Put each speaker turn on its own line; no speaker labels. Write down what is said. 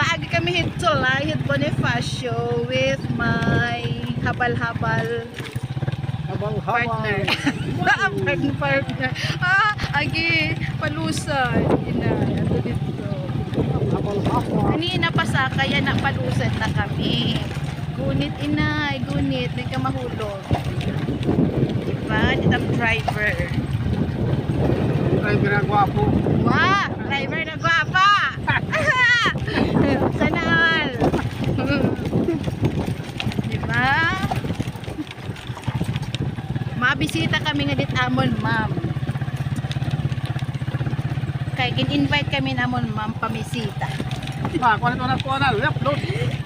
Maagi kami hit July, hit Bonifacio with my habal-habal partner. Ah, partner, partner. Ah, agi, palusan. Ina, ato dito. Kanina pa sa kaya na palusan na kami. Gunit inay, gunit, di ka mahulog. Diba? Dito ang driver.
Driver ang gwapo.
Wow! Driver na gwapa! Mabisita kami nga dit amon, ma'am. Kay gin-invite kami namon, ma'am, pamisita.
Ah, kuha na ito na kuha na.
Charot.